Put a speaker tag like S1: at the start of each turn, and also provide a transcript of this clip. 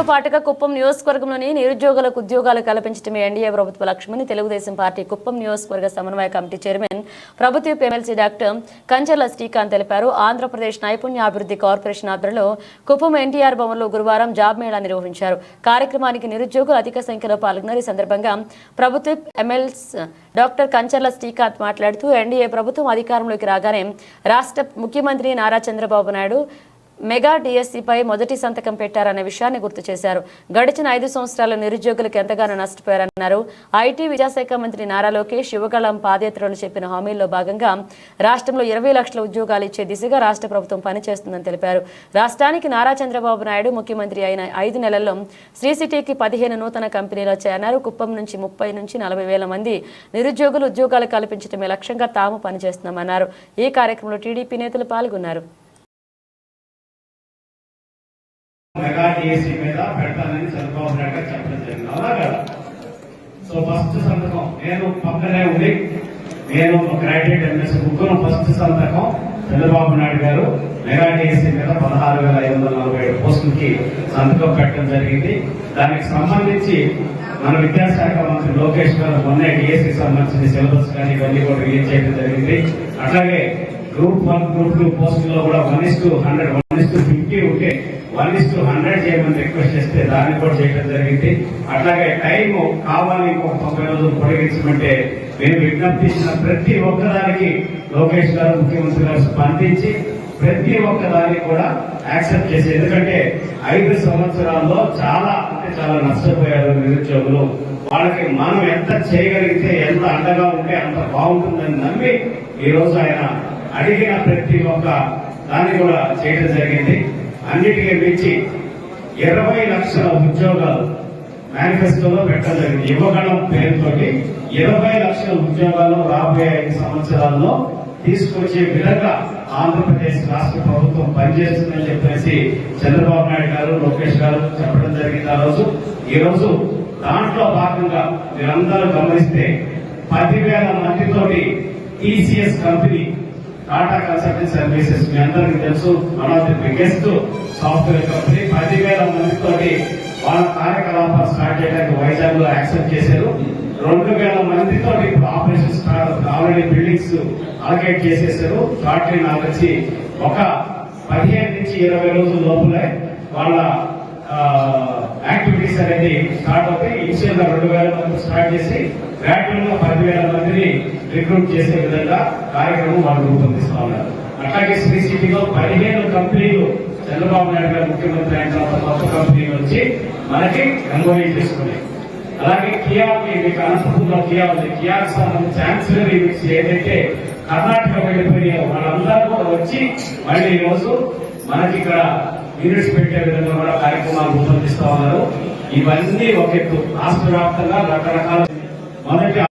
S1: తో పాటుగా కుప్పం నియోజకవర్గంలోని నిరుద్యోగులకు ఉద్యోగాలు కల్పించడమే ఎన్డీఏ ప్రభుత్వ లక్ష్యమని తెలుగుదేశం పార్టీ కుప్పం నియోజకవర్గ సమన్వయ కమిటీ చైర్మన్ ప్రభుత్వ ఎమ్మెల్సీ డాక్టర్ కంచర్ల శ్రీకాంత్ తెలిపారు. ఆంధ్రప్రదేశ్ నైపుణ్యాభివృద్ధి కార్పొరేషన్ ఆధ్వర్యంలో కుప్పం ఎన్టీఆర్ భవన్లో గురువారం జాబ్ మేళా నిర్వహించారు. కార్యక్రమానికి నిరుద్యోగులు అధిక సంఖ్యలో పాల్గొన్నారు. ఈ సందర్భంగా ప్రభుత్వ ఎమ్మెల్సీ డాక్టర్ కంచర్ల శ్రీకాంత్ మాట్లాడుతూ ఎన్డీఏ ప్రభుత్వం అధికారంలోకి రాగానే రాష్ట్ర ముఖ్యమంత్రి నారా చంద్రబాబు నాయుడు మెగా డిఎస్సిపై మొదటి సంతకం పెట్టారనే విషయాన్ని గుర్తు చేశారు. గడిచిన ఐదు సంవత్సరాల నిరుద్యోగులకు ఎంతగానో నష్టపోయారన్నారు. ఐటీ విద్యాశాఖ మంత్రి నారా లోకేష్ యువగళం పాదయాత్రలో చెప్పిన హామీల్లో భాగంగా రాష్ట్రంలో ఇరవై లక్షల ఉద్యోగాలు ఇచ్చే దిశగా రాష్ట్ర ప్రభుత్వం పనిచేస్తుందని తెలిపారు. రాష్ట్రానికి నారా చంద్రబాబు నాయుడు ముఖ్యమంత్రి అయిన ఐదు నెలల్లో శ్రీ సిటీకి పదిహేను నూతన కంపెనీలు వచ్చాయన్నారు. కుప్పం నుంచి ముప్పై నుంచి నలభై వేల మంది నిరుద్యోగులు ఉద్యోగాలు కల్పించడమే లక్ష్యంగా తాము పనిచేస్తున్నామన్నారు. ఈ కార్యక్రమంలో టీడీపీ నేతలు పాల్గొన్నారు.
S2: మెగా టీఎస్సీ మీద పెడతానని చంద్రబాబు నాయుడు గారు చెప్పడం జరిగింది. అవునా కదా. సో ఫస్ట్ సంతకం నేను పక్కనే ఉంది నేను గ్రాడ్యుయేట్ ఎంఎస్ ముగ్గురు ఫస్ట్ సంతకం చంద్రబాబు నాయుడు గారు మెగా టీఎస్సీ మీద పదహారు వేల ఐదు వందల నలభై ఏడు పోస్టులకి సంతకం పెట్టడం జరిగింది. దానికి సంబంధించి మన విద్యాశాఖ మంత్రి లోకేష్ గారు మొన్న టీఎస్సీ సంబంధించిన సిలబస్ కానీ ఇవన్నీ కూడా రిలీజ్ చేయడం జరిగింది. అట్లాగే గ్రూప్ వన్ గ్రూప్ టూ పోస్టుల్లో కూడా one is to hundred one is fifty ఉంటే వన్ ఇస్ హండ్రెడ్ చేయమని రిక్వెస్ట్ చేస్తే దాన్ని కూడా చేయడం జరిగింది. అట్లాగే టైం కావాలి ఇంకొక తొంభై రోజులు పొడిగించమంటే మేము విజ్ఞప్తి ఇచ్చిన ప్రతి ఒక్కదానికి లోకేష్ గారు ముఖ్యమంత్రి గారు స్పందించి ప్రతి ఒక్కదాన్ని కూడా యాక్సెప్ట్ చేసి ఎందుకంటే ఐదు సంవత్సరాల్లో చాలా అంటే చాలా నష్టపోయారు నిరుద్యోగులు. వాళ్ళకి మనం ఎంత చేయగలిగితే ఎంత అండగా ఉంటే అంత బాగుంటుందని నమ్మి ఈ రోజు ఆయన అడిగిన ప్రతి ఒక్క దాన్ని కూడా చేయడం జరిగింది. అన్నిటికీ మించి ఇరవై లక్షల ఉద్యోగాలు మేనిఫెస్టోలో పెట్టడం జరిగింది. యువగణం పేరుతో ఇరవై లక్షల ఉద్యోగాలు రాబోయే ఐదు సంవత్సరాల్లో తీసుకొచ్చే విధంగా ఆంధ్రప్రదేశ్ రాష్ట్ర ప్రభుత్వం పనిచేస్తుందని చెప్పేసి చంద్రబాబు నాయుడు గారు లోకేష్ గారు చెప్పడం జరిగింది ఆ రోజు. ఈ రోజు దాంట్లో భాగంగా మీరందరూ గమనిస్తే పదివేల మందితోటి TCS company Tata Consultant Services మీ అందరికీ తెలుసు one of the biggest software company పదివేల మందితోటి వాళ్ళ కార్యకలాపాలు స్టార్ట్ చేయడానికి వైజాగ్లో యాక్సెప్ట్ చేశారు. రెండు వేల మందితో ఇప్పుడు operation start already buildings allocate చేసేసారు. ఫ్యాక్టరీ నాకు వచ్చి ఒక పదిహేను నుంచి ఇరవై రోజుల లోపలే వాళ్ళ యాక్టివిటీ అనేది స్టార్ట్ అవుతాయి. ఇనిషియల్గా రెండు వేల మంది స్టార్ట్ చేసి గ్రాడ్యువల్గా పదివేల మందిని రిక్రూట్ చేసే విధంగా కార్యక్రమం వాళ్ళు రూపొందిస్తా ఉన్నారు. అట్లాగే శ్రీ సిటీలో పదిహేను కంపెనీలు చంద్రబాబు నాయుడు గారు ముఖ్యమంత్రి అయిన తర్వాత కొత్త కంపెనీలు వచ్చి మనకి ఎంక్వైరీ చేసుకున్నాయి. అలాగే కియా మీకు అనంతపురంలో కియా ఉంది. కియాకి సంబంధించి ఛాన్సలర్ యూనిట్స్ ఏదైతే కర్ణాటక వెళ్ళిపోయాయో వాళ్ళందరూ కూడా వచ్చి మళ్ళీ ఈరోజు మనకి ఇక్కడ యూనిట్స్ పెట్టే విధంగా కూడా కార్యక్రమాలు రూపొందిస్తా ఉన్నారు. ఇవన్నీ ఒక రాష్ట్ర వ్యాప్తంగా రకరకాల మొదటి